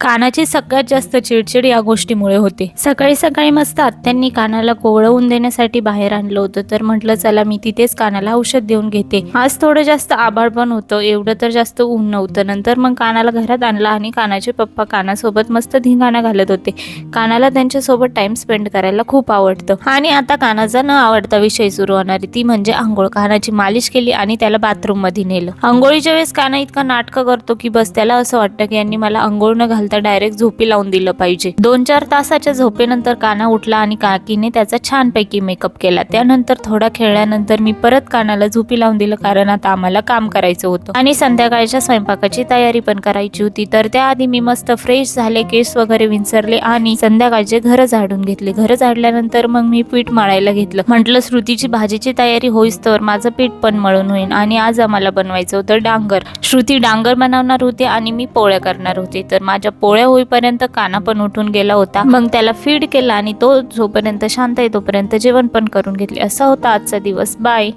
कानाची सगळ्यात जास्त चिडचिड या गोष्टीमुळे होते. सकाळी सकाळी मस्त आत्यांनी कानाला कोवळवून देण्यासाठी बाहेर आणलं होतं. तर म्हटलं चला मी तिथेच कानाला औषध देऊन घेते. आज थोडं जास्त आभाळ पण होतं. एवढं तर जास्त ऊन नव्हतं. नंतर मग कानाला घरात आणला आणि कानाचे पप्पा कानासोबत मस्त धिंगाणा घालत होते. कानाला त्यांच्यासोबत टाइम स्पेंड करायला खूप आवडतं. आणि आता कानाचा न आवडता विषय सुरू होणार ती म्हणजे आंघोळ. कानाची मालिश केली आणि त्याला बाथरूममध्ये नेलं. आंघोळीच्या वेळेस काना इतका नाटकं करतो की बस त्याला असं वाटतं की यांनी मला आंघोळ न घाल तर डायरेक्ट झोपी लावून दिलं पाहिजे. दोन चार तासाच्या झोपेनंतर काना उठला आणि काकीने त्याचा छानपैकी मेकअप केला. त्यानंतर थोडा खेळल्यानंतर मी परत कानाला झोपी लावून दिलं कारण आता आम्हाला काम करायचं होतं. आणि संध्याकाळच्या स्वयंपाकाची तयारी पण करायची होती. तर त्याआधी मी मस्त फ्रेश झाले केस वगैरे विंचरले आणि संध्याकाळचे घर झाडून घेतले. घर झाडल्यानंतर मग मी पीठ मळायला घेतलं. म्हटलं श्रुतीची भाजीची तयारी होईस तर माझं पीठ पण मळून होईल आणि आज आम्हाला बनवायचं होतं डांगर. श्रुती डांगर बनवणार होती आणि मी पोळ्या करणार होते. तर माझ्या पोळ्या होईपर्यंत काना पण उठून गेला होता. मग? त्याला फीड केला आणि तो जोपर्यंत शांत आहे तोपर्यंत जेवण पण करून घेतले. असा होता आजचा दिवस. बाय